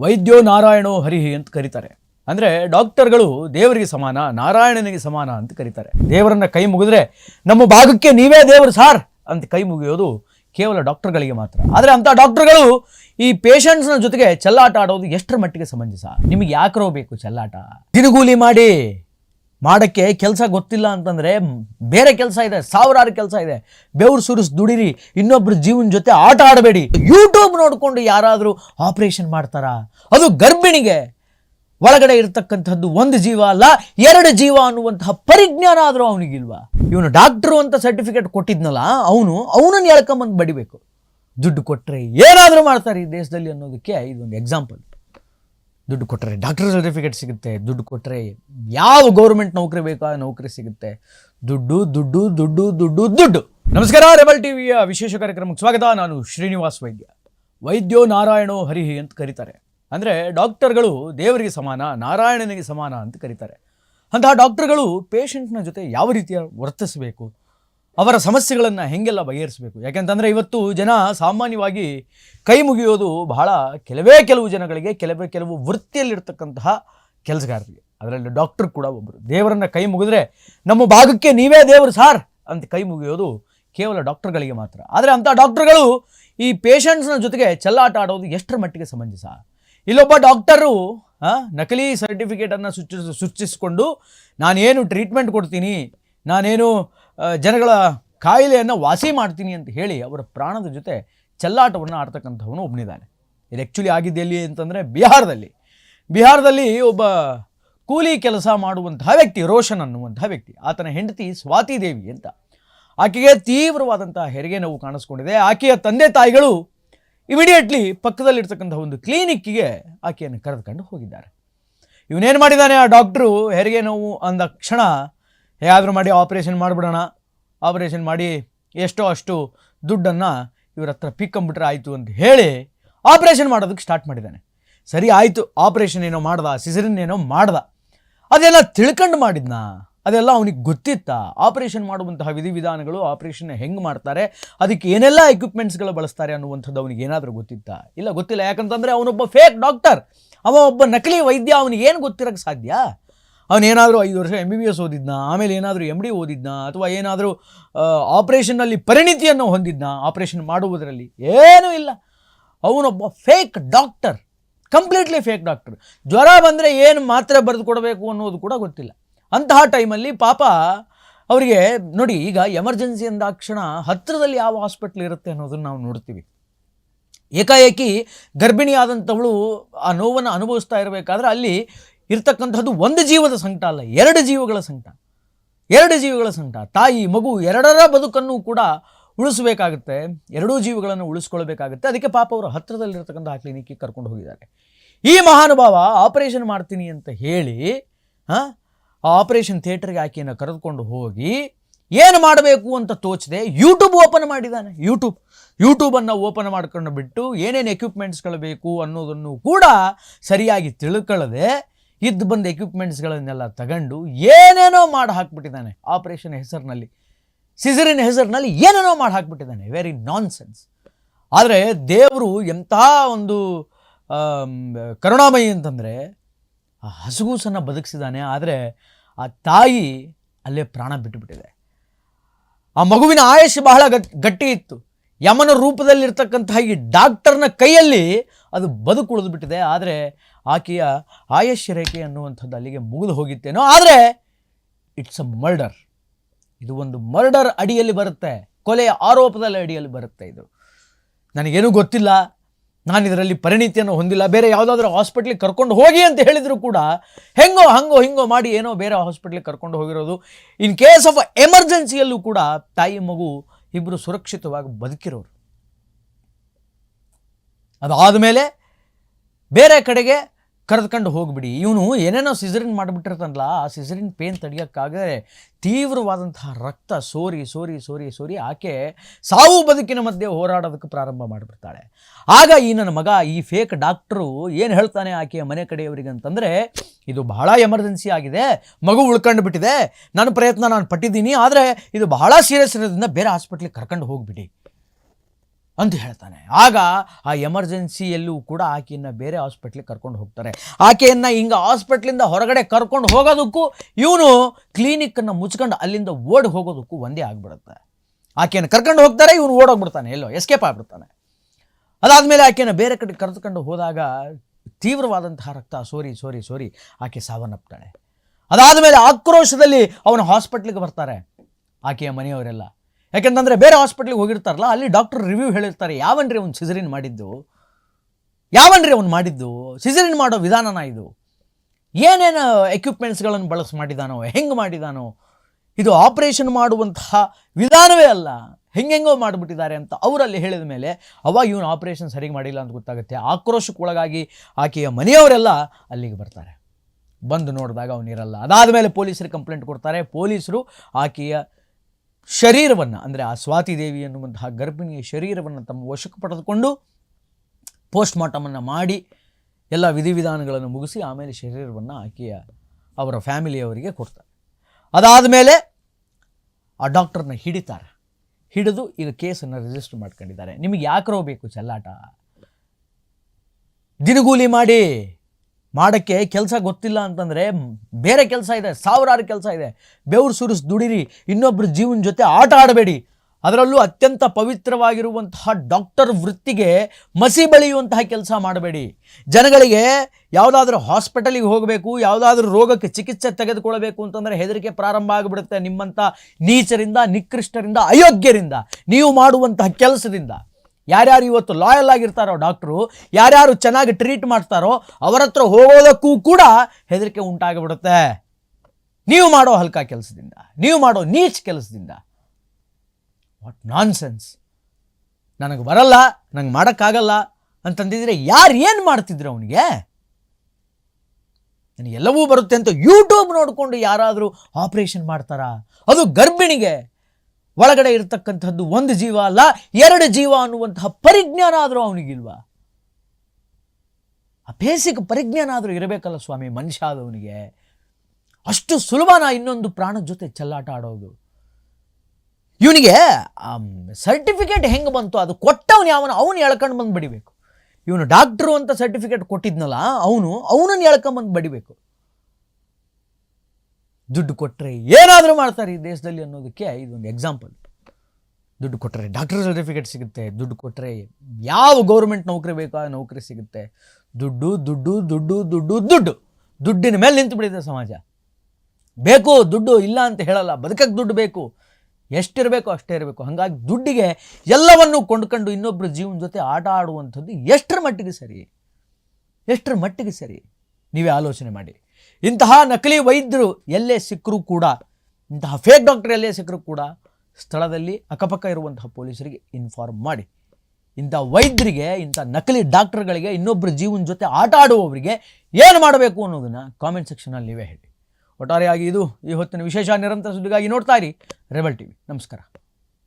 ವೈದ್ಯೋ ನಾರಾಯಣೋ ಹರಿಹಿ ಅಂತ ಕರೀತಾರೆ. ಅಂದರೆ ಡಾಕ್ಟರ್ಗಳು ದೇವರಿಗೆ ಸಮಾನ, ನಾರಾಯಣನಿಗೆ ಸಮಾನ ಅಂತ ಕರೀತಾರೆ. ದೇವರನ್ನ ಕೈ ಮುಗಿದ್ರೆ ನಮ್ಮ ಭಾಗಕ್ಕೆ ನೀವೇ ದೇವರು ಸಾರ್ ಅಂತ ಕೈ ಮುಗಿಯೋದು ಕೇವಲ ಡಾಕ್ಟರ್ಗಳಿಗೆ ಮಾತ್ರ. ಆದರೆ ಅಂಥ ಡಾಕ್ಟರ್ಗಳು ಈ ಪೇಷಂಟ್ಸ್ನ ಜೊತೆಗೆ ಚೆಲ್ಲಾಟ ಆಡೋದು ಎಷ್ಟರ ಮಟ್ಟಿಗೆ ಸಮಂಜಸ? ನಿಮಗೆ ಯಾಕರೋ ಬೇಕು ಚೆಲ್ಲಾಟ? ದಿನಗೂಲಿ ಮಾಡಿ. ಮಾಡಕ್ಕೆ ಕೆಲಸ ಗೊತ್ತಿಲ್ಲ ಅಂತಂದರೆ ಬೇರೆ ಕೆಲಸ ಇದೆ, ಸಾವಿರಾರು ಕೆಲಸ ಇದೆ. ಬೆವರು ಸುರಿಸ್ ದುಡಿರಿ ಇನ್ನೊಬ್ಬರ ಜೀವನ ಜೊತೆ ಆಟ ಆಡಬೇಡಿ. ಯೂಟ್ಯೂಬ್ ನೋಡಿಕೊಂಡು ಯಾರಾದರೂ ಆಪರೇಷನ್ ಮಾಡ್ತಾರಾ? ಅದು ಗರ್ಭಿಣಿಗೆ ಒಳಗಡೆ ಇರತಕ್ಕಂಥದ್ದು ಒಂದು ಜೀವ ಅಲ್ಲ, ಎರಡು ಜೀವ ಅನ್ನುವಂತಹ ಪರಿಜ್ಞಾನ ಆದರೂ ಅವನಿಗಿಲ್ವಾ? ಇವನು ಡಾಕ್ಟ್ರು ಅಂತ ಸರ್ಟಿಫಿಕೇಟ್ ಕೊಟ್ಟಿದ್ನಲ್ಲ, ಅವನು, ಅವನನ್ನು ಎಳ್ಕೊಂಬಂದು ಬಡಿಬೇಕು. ದುಡ್ಡು ಕೊಟ್ಟರೆ ಏನಾದರೂ ಮಾಡ್ತಾರೆ ಈ ದೇಶದಲ್ಲಿ ಅನ್ನೋದಕ್ಕೆ ಇದೊಂದು ಎಕ್ಸಾಂಪಲ್ ದುಡ್ಡು ಕೊಟ್ಟರೆ ಡಾಕ್ಟರ್ ಸರ್ಟಿಫಿಕೇಟ್ ಸಿಗುತ್ತೆ, ದುಡ್ಡು ಕೊಟ್ಟರೆ ಯಾವ ಗೌರ್ಮೆಂಟ್ ನೌಕರಿ ಬೇಕೋ ಆ ನೌಕರಿ ಸಿಗುತ್ತೆ. ದುಡ್ಡು ದುಡ್ಡು ದುಡ್ಡು ದುಡ್ಡು ದುಡ್ಡು. ನಮಸ್ಕಾರ, ರೆಬಲ್ ಟಿವಿಯ ವಿಶೇಷ ಕಾರ್ಯಕ್ರಮಕ್ಕೆ ಸ್ವಾಗತ. ನಾನು ಶ್ರೀನಿವಾಸ್ ವೈದ್ಯ. ವೈದ್ಯೋ ನಾರಾಯಣೋ ಹರಿಹಿ ಅಂತ ಕರೀತಾರೆ. ಅಂದರೆ ಡಾಕ್ಟರ್ಗಳು ದೇವರಿಗೆ ಸಮಾನ, ನಾರಾಯಣನಿಗೆ ಸಮಾನ ಅಂತ ಕರೀತಾರೆ. ಅಂತಹ ಡಾಕ್ಟರ್ಗಳು ಪೇಷಂಟ್ನ ಜೊತೆ ಯಾವ ರೀತಿಯ ವರ್ತಿಸಬೇಕು? ಅವರ ಸಮಸ್ಯೆಗಳನ್ನು ಹೆಂಗೆಲ್ಲ ಬಗೆಹರಿಸಬೇಕು? ಯಾಕೆಂತಂದರೆ ಇವತ್ತು ಜನ ಸಾಮಾನ್ಯವಾಗಿ ಕೈ ಮುಗಿಯೋದು ಬಹಳ ಕೆಲವೇ ಕೆಲವು ಜನಗಳಿಗೆ ಕೆಲವೇ ಕೆಲವು ವೃತ್ತಿಯಲ್ಲಿರ್ತಕ್ಕಂತಹ ಕೆಲಸಗಾರರಿಗೆ. ಅದರಲ್ಲಿ ಡಾಕ್ಟರ್ ಕೂಡ ಒಬ್ಬರು ದೇವರನ್ನು ಕೈ ಮುಗಿದ್ರೆ ನಮ್ಮ ಭಾಗಕ್ಕೆ ನೀವೇ ದೇವರು ಸಾರ್ ಅಂತ ಕೈ ಮುಗಿಯೋದು ಕೇವಲ ಡಾಕ್ಟರ್ಗಳಿಗೆ ಮಾತ್ರ. ಆದರೆ ಅಂಥ ಡಾಕ್ಟರ್ಗಳು ಈ ಪೇಷಂಟ್ಸ್ನ ಜೊತೆಗೆ ಚೆಲ್ಲಾಟ ಆಡೋದು ಎಷ್ಟರ ಮಟ್ಟಿಗೆ ಸಮಂಜಸ? ಇಲ್ಲೊಬ್ಬ ಡಾಕ್ಟರು ನಕಲಿ ಸರ್ಟಿಫಿಕೇಟನ್ನು ಸೃಷ್ಟಿಸ್, ಸೃಷ್ಟಿಸಿಕೊಂಡು ನಾನೇನು ಟ್ರೀಟ್ಮೆಂಟ್ ಕೊಡ್ತೀನಿ, ನಾನೇನು ಜನಗಳ ಕಾಯಿಲೆಯನ್ನು ವಾಸಿ ಮಾಡ್ತೀನಿ ಅಂತ ಹೇಳಿ ಅವರ ಪ್ರಾಣದ ಜೊತೆ ಚೆಲ್ಲಾಟವನ್ನು ಆಡ್ತಕ್ಕಂಥವನು ಒಬ್ಬನಿದ್ದಾನೆ ಇದು ಆ್ಯಕ್ಚುಲಿ ಆಗಿದ್ದು ಎಲ್ಲಿ ಅಂತಂದರೆ ಬಿಹಾರದಲ್ಲಿ. ಬಿಹಾರದಲ್ಲಿ ಒಬ್ಬ ಕೂಲಿ ಕೆಲಸ ಮಾಡುವಂತಹ ವ್ಯಕ್ತಿ, ರೋಷನ್ ಅನ್ನುವಂತಹ ವ್ಯಕ್ತಿ. ಆತನ ಹೆಂಡತಿ ಸ್ವಾತಿ ದೇವಿ ಅಂತ. ಆಕೆಗೆ ತೀವ್ರವಾದಂಥ ಹೆರಿಗೆ ನೋವು ಕಾಣಿಸ್ಕೊಂಡಿದೆ. ಆಕೆಯ ತಂದೆ ತಾಯಿಗಳು ಇಮಿಡಿಯೇಟ್ಲಿ ಪಕ್ಕದಲ್ಲಿರ್ತಕ್ಕಂಥ ಒಂದು ಕ್ಲಿನಿಕ್ಕಿಗೆ ಆಕೆಯನ್ನು ಕರೆದುಕೊಂಡು ಹೋಗಿದ್ದಾರೆ. ಇವನೇನು ಮಾಡಿದ್ದಾನೆ ಆ ಡಾಕ್ಟ್ರು ಹೆರಿಗೆ ನೋವು ಅಂದ ಕ್ಷಣ ಹೇಗಾದರೂ ಮಾಡಿ ಆಪರೇಷನ್ ಮಾಡಿಬಿಡೋಣ. ಆಪರೇಷನ್ ಮಾಡಿ ಎಷ್ಟೋ ಅಷ್ಟು ದುಡ್ಡನ್ನು ಇವ್ರ ಹತ್ರ ಪಿಕ್ಕಂಬಿಟ್ರೆ ಆಯಿತು ಅಂತ ಹೇಳಿ ಆಪರೇಷನ್ ಮಾಡೋದಕ್ಕೆ ಸ್ಟಾರ್ಟ್ ಮಾಡಿದ್ದಾನೆ. ಸರಿ ಆಯಿತು ಆಪರೇಷನ್ ಏನೋ ಮಾಡ್ದ ಸಿಸರಿನ್ ಏನೋ ಮಾಡ್ದ. ಅದೆಲ್ಲ ತಿಳ್ಕೊಂಡು ಮಾಡಿದ್ನ? ಅದೆಲ್ಲ ಅವನಿಗೆ ಗೊತ್ತಿತ್ತಾ? ಆಪರೇಷನ್ ಮಾಡುವಂತಹ ವಿಧಿವಿಧಾನಗಳು ಆಪರೇಷನ್ ಹೆಂಗೆ ಮಾಡ್ತಾರೆ? ಅದಕ್ಕೆ ಏನೆಲ್ಲ ಎಕ್ವಿಪ್ಮೆಂಟ್ಸ್ಗಳು ಬಳಸ್ತಾರೆ ಅನ್ನುವಂಥದ್ದು ಅವನಿಗೆ ಏನಾದರೂ ಗೊತ್ತಿತ್ತಾ? ಇಲ್ಲ ಗೊತ್ತಿಲ್ಲ, ಯಾಕಂತಂದರೆ ಅವನೊಬ್ಬ ಫೇಕ್ ಡಾಕ್ಟರ್ ಅವ ಒಬ್ಬ ನಕಲಿ ವೈದ್ಯ ಅವನಿಗೆ ಏನು ಗೊತ್ತಿರೋಕ್ಕೆ ಸಾಧ್ಯ? ಅವನೇನಾದರೂ ಐದು ವರ್ಷ ಎಂ ಬಿ ಬಿ ಎಸ್ ಓದಿದ್ನ? ಆಮೇಲೆ ಏನಾದರೂ ಎಂ ಡಿ ಓದಿದ್ನ? ಅಥವಾ ಏನಾದರೂ ಆಪ್ರೇಷನ್ನಲ್ಲಿ ಪರಿಣಿತಿಯನ್ನು ಹೊಂದಿದ್ನ? ಆಪರೇಷನ್ ಮಾಡುವುದರಲ್ಲಿ ಏನೂ ಇಲ್ಲ. ಅವನೊಬ್ಬ fake doctor completely fake doctor ಜ್ವರ ಬಂದರೆ ಏನು ಮಾತ್ರೆ ಬರೆದು ಕೊಡಬೇಕು ಅನ್ನೋದು ಕೂಡ ಗೊತ್ತಿಲ್ಲ. ಅಂತಹ ಟೈಮಲ್ಲಿ ಪಾಪ ಅವರಿಗೆ, ನೋಡಿ, ಈಗ ಎಮರ್ಜೆನ್ಸಿ ಅಂದಾಕ್ಷಣ ಹತ್ತಿರದಲ್ಲಿ ಯಾವ ಹಾಸ್ಪಿಟ್ಲ್ ಇರುತ್ತೆ ಅನ್ನೋದನ್ನು ನಾವು ನೋಡ್ತೀವಿ. ಏಕಾಏಕಿ ಗರ್ಭಿಣಿಯಾದಂಥವಳು ಆ ನೋವನ್ನು ಅನುಭವಿಸ್ತಾ ಇರಬೇಕಾದ್ರೆ ಅಲ್ಲಿ ಇರ್ತಕ್ಕಂಥದ್ದು ಒಂದು ಜೀವದ ಸಂಕಟ ಅಲ್ಲ, ಎರಡು ಜೀವಗಳ ಸಂಕಟ. ಎರಡು ಜೀವಗಳ ಸಂಕಟ. ತಾಯಿ, ಮಗು ಎರಡರ ಬದುಕನ್ನು ಕೂಡ ಉಳಿಸಬೇಕಾಗುತ್ತೆ, ಎರಡೂ ಜೀವಗಳನ್ನು ಉಳಿಸ್ಕೊಳ್ಬೇಕಾಗುತ್ತೆ. ಅದಕ್ಕೆ ಪಾಪ ಅವರು ಹತ್ತಿರದಲ್ಲಿರ್ತಕ್ಕಂಥ ಆ ಕ್ಲಿನಿಕ್ಗೆ ಕರ್ಕೊಂಡು ಹೋಗಿದ್ದಾರೆ. ಈ ಮಹಾನುಭಾವ ಆಪರೇಷನ್ ಮಾಡ್ತೀನಿ ಅಂತ ಹೇಳಿ ಆ ಆಪರೇಷನ್ ಥಿಯೇಟರ್ಗೆ ಆಕೆಯನ್ನು ಕರೆದುಕೊಂಡು ಹೋಗಿ, ಏನು ಮಾಡಬೇಕು ಅಂತ ತೋಚದೆ ಯೂಟ್ಯೂಬ್ ಓಪನ್ ಮಾಡಿದ್ದಾನೆ. ಯೂಟ್ಯೂಬ್ ಯೂಟ್ಯೂಬನ್ನು ಓಪನ್ ಮಾಡ್ಕೊಂಡು ಬಿಟ್ಟು ಏನೇನು ಎಕ್ವಿಪ್ಮೆಂಟ್ಸ್ಗಳು ಬೇಕು ಅನ್ನೋದನ್ನು ಕೂಡ ಸರಿಯಾಗಿ ತಿಳ್ಕೊಳ್ಳದೆ ಇದ್ದು ಬಂದ ಎಕ್ವಿಪ್ಮೆಂಟ್ಸ್ಗಳನ್ನೆಲ್ಲ ತಗೊಂಡು ಏನೇನೋ ಮಾಡಿ ಹಾಕ್ಬಿಟ್ಟಿದ್ದಾನೆ. ಆಪರೇಷನ್ ಹೆಸರಿನಲ್ಲಿ ಸಿಸರಿನ ಹೆಸರಿನಲ್ಲಿ ಏನೇನೋ ಮಾಡಿ ಹಾಕ್ಬಿಟ್ಟಿದ್ದಾನೆ. ವೆರಿ ನಾನ್ ಸೆನ್ಸ್ ಆದರೆ ದೇವರು ಎಂಥ ಒಂದು ಕರುಣಾಮಯಿ ಅಂತಂದರೆ ಆ ಹಸುಗೂಸನ್ನು ಬದುಕಿಸಿದ್ದಾನೆ ಆದರೆ ಆ ತಾಯಿ ಅಲ್ಲೇ ಪ್ರಾಣ ಬಿಟ್ಟುಬಿಟ್ಟಿದೆ ಆ ಮಗುವಿನ ಆಯಸ್ಸು ಬಹಳ ಗಟ್- ಗಟ್ಟಿ ಇತ್ತು. ಯಮನ ರೂಪದಲ್ಲಿರ್ತಕ್ಕಂತಹ ಈ ಡಾಕ್ಟರ್ನ ಕೈಯಲ್ಲಿ ಅದು ಬದುಕು ಉಳಿದುಬಿಟ್ಟಿದೆ. ಆದರೆ ಆಕೆಯ ಆಯಶ್ಯ ರೇಖೆ ಅನ್ನುವಂಥದ್ದು ಅಲ್ಲಿಗೆ ಮುಗಿದು ಹೋಗಿತ್ತೇನೋ. ಆದರೆ ಇಟ್ಸ್ ಅ ಮರ್ಡರ್ ಇದು ಒಂದು ಮರ್ಡರ್ ಅಡಿಯಲ್ಲಿ ಬರುತ್ತೆ. ಕೊಲೆಯ ಆರೋಪದಲ್ಲಿ ಅಡಿಯಲ್ಲಿ ಬರುತ್ತೆ ಇದು. ನನಗೇನೂ ಗೊತ್ತಿಲ್ಲ. ನಾನು ಇದರಲ್ಲಿ ಪರಿಣಿತಿಯನ್ನು ಹೊಂದಿಲ್ಲ. ಬೇರೆ ಯಾವುದಾದ್ರೂ ಹಾಸ್ಪಿಟ್ಲಿಗೆ ಕರ್ಕೊಂಡು ಹೋಗಿ ಅಂತ ಹೇಳಿದರೂ ಕೂಡ ಹೆಂಗೋ ಹಂಗೋ ಹಿಂಗೋ ಮಾಡಿ ಏನೋ ಬೇರೆ ಹಾಸ್ಪಿಟ್ಲಿಗೆ ಕರ್ಕೊಂಡು ಹೋಗಿರೋದು. ಇನ್ ಕೇಸ್ ಆಫ್ ಎಮರ್ಜೆನ್ಸಿಯಲ್ಲೂ ಕೂಡ ತಾಯಿ ಮಗು ಇಬ್ಬರು ಸುರಕ್ಷಿತವಾಗಿ ಬದುಕಿರೋರು. ಅದಾದ ಮೇಲೆ ಬೇರೆ ಕಡೆಗೆ ಕರೆದುಕೊಂಡು ಹೋಗ್ಬಿಡಿ. ಇವನು ಏನೇನೋ ಸಿಸರಿನ್ ಮಾಡಿಬಿಟ್ಟಿರ್ತಾನಲ್ಲ, ಆ ಸಿಸರಿನ್ ಪೇನ್ ತಡೆಯೋಕ್ಕಾಗದೆ ತೀವ್ರವಾದಂತಹ ರಕ್ತ ಸೋರಿ ಸೋರಿ ಸೋರಿ ಸೋರಿ ಆಕೆ ಸಾವು ಬದುಕಿನ ಮಧ್ಯೆ ಹೋರಾಡೋದಕ್ಕೆ ಪ್ರಾರಂಭ ಮಾಡಿಬಿಡ್ತಾಳೆ. ಆಗ ಈ ನನ್ನ ಮಗ, ಈ ಫೇಕ್ ಡಾಕ್ಟ್ರು ಏನು ಹೇಳ್ತಾನೆ ಆಕೆಯ ಮನೆ ಕಡೆಯವರಿಗೆ ಅಂತಂದರೆ, ಇದು ಬಹಳ ಎಮರ್ಜೆನ್ಸಿ ಆಗಿದೆ, ಮಗು ಉಳ್ಕೊಂಡು ಬಿಟ್ಟಿದೆ, ನನ್ನ ಪ್ರಯತ್ನ ನಾನು ಪಟ್ಟಿದ್ದೀನಿ, ಆದರೆ ಇದು ಬಹಳ ಸೀರಿಯಸ್ ಇರೋದ್ರಿಂದ ಬೇರೆ ಹಾಸ್ಪಿಟ್ಲಿಗೆ ಕರ್ಕೊಂಡು ಹೋಗ್ಬಿಡಿ. ಅಂತ ಹೇಳ್ತಾನೆ. ಆಗ ಆ ಎಮರ್ಜೆನ್ಸಿಯಲ್ಲೂ ಕೂಡ ಆಕೆಯನ್ನು ಬೇರೆ ಹಾಸ್ಪಿಟ್ಲಿಗೆ ಕರ್ಕೊಂಡು ಹೋಗ್ತಾರೆ. ಆಕೆಯನ್ನು ಹಿಂಗೆ ಹಾಸ್ಪಿಟ್ಲಿಂದ ಹೊರಗಡೆ ಕರ್ಕೊಂಡು ಹೋಗೋದಕ್ಕೂ ಇವನು ಕ್ಲಿನಿಕ್ಕನ್ನು ಮುಚ್ಕೊಂಡು ಅಲ್ಲಿಂದ ಓಡಿ ಹೋಗೋದಕ್ಕೂ ಒಂದೇ ಆಗಿಬಿಡುತ್ತೆ. ಆಕೆಯನ್ನು ಕರ್ಕೊಂಡು ಹೋಗ್ತಾರೆ, ಇವನು ಓಡೋಗ್ಬಿಡ್ತಾನೆ ಎಲ್ಲೋ ಎಸ್ಕೇಪ್ ಆಗಿಬಿಡ್ತಾನೆ. ಅದಾದಮೇಲೆ ಆಕೆಯನ್ನು ಬೇರೆ ಕಡೆ ಕರೆದುಕೊಂಡು ಹೋದಾಗ ತೀವ್ರವಾದಂತಹ ರಕ್ತ, ಸೋರಿ ಸೋರಿ ಸೋರಿ, ಆಕೆ ಸಾವನ್ನಪ್ತಾಳೆ. ಅದಾದಮೇಲೆ ಆಕ್ರೋಶದಲ್ಲಿ ಅವನ ಹಾಸ್ಪಿಟ್ಲಿಗೆ ಬರ್ತಾರೆ. ಆಕೆಯ ಮನೆಯವರೆಲ್ಲ. ಯಾಕೆಂತಂದರೆ ಬೇರೆ ಹಾಸ್ಪಿಟ್ಲಿಗೆ ಹೋಗಿರ್ತಾರಲ್ಲ, ಅಲ್ಲಿ ಡಾಕ್ಟರ್ ರಿವ್ಯೂ ಹೇಳಿರ್ತಾರೆ, ಯಾವನ್ರಿ ಅವ್ನು ಸಿಜರಿನ್ ಮಾಡಿದ್ದು? ಯಾವನ್ರಿ ಅವ್ನು ಮಾಡಿದ್ದು? ಸಿಜರಿನ್ ಮಾಡೋ ವಿಧಾನನ ಇದು. ಏನೇನು ಎಕ್ವಿಪ್ಮೆಂಟ್ಸ್ಗಳನ್ನು ಬಳಸಿ ಮಾಡಿದಾನೋ, ಹೆಂಗೆ ಮಾಡಿದಾನೋ, ಇದು ಆಪರೇಷನ್ ಮಾಡುವಂತಹ ವಿಧಾನವೇ ಅಲ್ಲ. ಹೆಂಗೆಂಗೋ ಮಾಡಿಬಿಟ್ಟಿದ್ದಾರೆ ಅಂತ ಅವರಲ್ಲಿ ಹೇಳಿದ ಮೇಲೆ, ಅವಾಗ ಇವನು ಆಪರೇಷನ್ ಸರಿಗೆ ಮಾಡಿಲ್ಲ ಅಂತ ಗೊತ್ತಾಗುತ್ತೆ. ಆಕ್ರೋಶಕ್ಕೊಳಗಾಗಿ ಆಕೆಯ ಮನೆಯವರೆಲ್ಲ ಅಲ್ಲಿಗೆ ಬರ್ತಾರೆ. ಬಂದು ನೋಡಿದಾಗ ಅವನಿರಲ್ಲ ಅದಾದಮೇಲೆ ಪೊಲೀಸರು ಕಂಪ್ಲೇಂಟ್ ಕೊಡ್ತಾರೆ. ಪೊಲೀಸರು ಆಕೆಯ ಶರೀರವನ್ನು, ಅಂದರೆ ಆ ಸ್ವಾತಿ ದೇವಿ ಎನ್ನುವಂತಹ ಗರ್ಭಿಣಿಯ ಶರೀರವನ್ನು ತಮ್ಮ ವಶಕ್ಕೆ ಪಡೆದುಕೊಂಡು ಪೋಸ್ಟ್ ಮಾರ್ಟಮನ್ನು ಮಾಡಿ ಎಲ್ಲ ವಿಧಿವಿಧಾನಗಳನ್ನು ಮುಗಿಸಿ ಆಮೇಲೆ ಶರೀರವನ್ನು ಆಕೆಯ, ಅವರ ಫ್ಯಾಮಿಲಿಯವರಿಗೆ ಕೊಡ್ತಾರೆ. ಅದಾದ ಮೇಲೆ ಆ ಡಾಕ್ಟರ್ನ ಹಿಡಿತಾರೆ. ಹಿಡಿದು ಈಗ ಕೇಸನ್ನು ರಿಜಿಸ್ಟರ್ ಮಾಡ್ಕೊಂಡಿದ್ದಾರೆ. ನಿಮಗೆ ಯಾಕ್ರೋ ಬೇಕು ಚೆಲ್ಲಾಟ? ದಿನಗೂಲಿ ಮಾಡಿ. ಮಾಡೋಕ್ಕೆ ಕೆಲಸ ಗೊತ್ತಿಲ್ಲ ಅಂತಂದರೆ ಬೇರೆ ಕೆಲಸ ಇದೆ, ಸಾವಿರಾರು ಕೆಲಸ ಇದೆ. ಬೆವರು ಸುರಿಸಿ ದುಡಿರಿ ಇನ್ನೊಬ್ಬರ ಜೀವನ ಜೊತೆ ಆಟ ಆಡಬೇಡಿ. ಅದರಲ್ಲೂ ಅತ್ಯಂತ ಪವಿತ್ರವಾಗಿರುವಂತಹ ಡಾಕ್ಟರ್ ವೃತ್ತಿಗೆ ಮಸಿ ಬಳಿಯುವಂತಹ ಕೆಲಸ ಮಾಡಬೇಡಿ. ಜನಗಳಿಗೆ ಯಾವುದಾದ್ರೂ ಹಾಸ್ಪಿಟಲಿಗೆ ಹೋಗಬೇಕು, ಯಾವುದಾದ್ರೂ ರೋಗಕ್ಕೆ ಚಿಕಿತ್ಸೆ ತೆಗೆದುಕೊಳ್ಳಬೇಕು ಅಂತಂದರೆ ಹೆದರಿಕೆ ಪ್ರಾರಂಭ ಆಗಿಬಿಡುತ್ತೆ ನಿಮ್ಮಂಥ ನೀಚರಿಂದ, ನಿಕೃಷ್ಟರಿಂದ, ಅಯೋಗ್ಯರಿಂದ. ನೀವು ಮಾಡುವಂತಹ ಕೆಲಸದಿಂದ. ಯಾರ್ಯಾರು ಇವತ್ತು ಲಾಯಲ್ ಆಗಿರ್ತಾರೋ ಡಾಕ್ಟ್ರು ಯಾರ್ಯಾರು ಚೆನ್ನಾಗಿ ಟ್ರೀಟ್ ಮಾಡ್ತಾರೋ ಅವರ ಹತ್ರ ಹೋಗೋದಕ್ಕೂ ಕೂಡ ಹೆದರಿಕೆ ಉಂಟಾಗಿಬಿಡುತ್ತೆ. ನೀವು ಮಾಡೋ ಹಲ್ಕ ಕೆಲಸದಿಂದ, ನೀವು ಮಾಡೋ ನೀಚ್ ಕೆಲಸದಿಂದ. ವಾಟ್ ನಾನ್ ಸೆನ್ಸ್ ನನಗೆ ಬರಲ್ಲ, ನಂಗೆ ಮಾಡೋಕ್ಕಾಗಲ್ಲ ಅಂತಂದಿದ್ರೆ ಯಾರು ಏನು ಮಾಡ್ತಿದ್ರು ಅವನಿಗೆ? ನನಗೆಲ್ಲವೂ ಬರುತ್ತೆ ಅಂತ ಯೂಟ್ಯೂಬ್ ನೋಡಿಕೊಂಡು ಯಾರಾದರೂ ಆಪರೇಷನ್ ಮಾಡ್ತಾರಾ? ಅದು ಗರ್ಭಿಣಿಗೆ. ಒಳಗಡೆ ಇರತಕ್ಕಂಥದ್ದು ಒಂದು ಜೀವ ಅಲ್ಲ, ಎರಡು ಜೀವ ಅನ್ನುವಂತಹ ಪರಿಜ್ಞಾನ ಆದರೂ ಅವನಿಗಿಲ್ವಾ? ಆ ಬೇಸಿಕ್ ಪರಿಜ್ಞಾನ ಆದರೂ ಇರಬೇಕಲ್ಲ ಸ್ವಾಮಿ, ಮನುಷ್ಯ ಆದವನಿಗೆ. ಅಷ್ಟು ಸುಲಭನ ಇನ್ನೊಂದು ಪ್ರಾಣ ಜೊತೆ ಚೆಲ್ಲಾಟ ಆಡೋದು. ಇವನಿಗೆ ಸರ್ಟಿಫಿಕೇಟ್ ಹೆಂಗೆ ಬಂತು? ಅದು ಕೊಟ್ಟವನು ಯಾವನು? ಅವನು ಎಳ್ಕೊಂಡು ಬಂದು ಬಡಿಬೇಕು. ಇವನು ಡಾಕ್ಟ್ರು ಅಂತ ಸರ್ಟಿಫಿಕೇಟ್ ಕೊಟ್ಟಿದ್ನಲ್ಲ, ಅವನು, ಅವನನ್ನು ಎಳ್ಕೊಂಬಂದು ಬಡಿಬೇಕು. ದುಡ್ಡು ಕೊಟ್ಟರೆ ಏನಾದರೂ ಮಾಡ್ತಾರೆ ಈ ದೇಶದಲ್ಲಿ ಅನ್ನೋದಕ್ಕೆ ಇದೊಂದು ಎಕ್ಸಾಂಪಲ್ ದುಡ್ಡು ಕೊಟ್ಟರೆ ಡಾಕ್ಟರ್ ಸರ್ಟಿಫಿಕೇಟ್ ಸಿಗುತ್ತೆ, ದುಡ್ಡು ಕೊಟ್ಟರೆ ಯಾವ ಗೌರ್ಮೆಂಟ್ ನೌಕರಿ ಬೇಕೋ ಆ ನೌಕರಿ ಸಿಗುತ್ತೆ. ದುಡ್ಡು ದುಡ್ಡು ದುಡ್ಡು ದುಡ್ಡು ದುಡ್ಡು. ದುಡ್ಡಿನ ಮೇಲೆ ನಿಂತು ಬಿಡಿದೆ ಸಮಾಜ. ಬೇಕು, ದುಡ್ಡು ಇಲ್ಲ ಅಂತ ಹೇಳಲ್ಲ, ಬದುಕಕ್ಕೆ ದುಡ್ಡು ಬೇಕು. ಎಷ್ಟಿರಬೇಕು ಅಷ್ಟೇ ಇರಬೇಕು. ಹಾಗಾಗಿ ದುಡ್ಡಿಗೆ ಎಲ್ಲವನ್ನೂ ಕೊಂಡ್ಕೊಂಡು ಇನ್ನೊಬ್ಬರ ಜೀವನ ಜೊತೆ ಆಟ ಆಡುವಂಥದ್ದು ಎಷ್ಟರ ಮಟ್ಟಿಗೆ ಸರಿ? ಎಷ್ಟರ ಮಟ್ಟಿಗೆ ಸರಿ? ನೀವೇ ಆಲೋಚನೆ ಮಾಡಿ. ಇಂತಹ ನಕಲಿ ವೈದ್ಯರು ಎಲ್ಲೇ ಸಿಕ್ಕರೂ ಕೂಡ, ಇಂತಹ ಫೇಕ್ ಡಾಕ್ಟರ್ ಎಲ್ಲೇ ಸಿಕ್ಕರೂ ಕೂಡ ಸ್ಥಳದಲ್ಲಿ ಅಕ್ಕಪಕ್ಕ ಇರುವಂತಹ ಪೊಲೀಸರಿಗೆ ಇನ್ಫಾರ್ಮ್ ಮಾಡಿ. ಇಂಥ ವೈದ್ಯರಿಗೆ, ಇಂಥ ನಕಲಿ ಡಾಕ್ಟರ್ಗಳಿಗೆ ಇನ್ನೊಬ್ಬರ ಜೀವನ ಜೊತೆ ಆಟ ಆಡುವವರಿಗೆ ಏನು ಮಾಡಬೇಕು ಅನ್ನೋದನ್ನು ಕಾಮೆಂಟ್ ಸೆಕ್ಷನಲ್ಲಿ ನೀವೇ ಹೇಳಿ. ಒಟ್ಟಾರೆಯಾಗಿ ಇದು ಈ ಹೊತ್ತಿನ ವಿಶೇಷ ನಿರಂತರ ಸುದ್ದಿಗಾಗಿ ನೋಡ್ತಾ ಇರಿ ರೆಬಲ್ ಟಿವಿ ನಮಸ್ಕಾರ.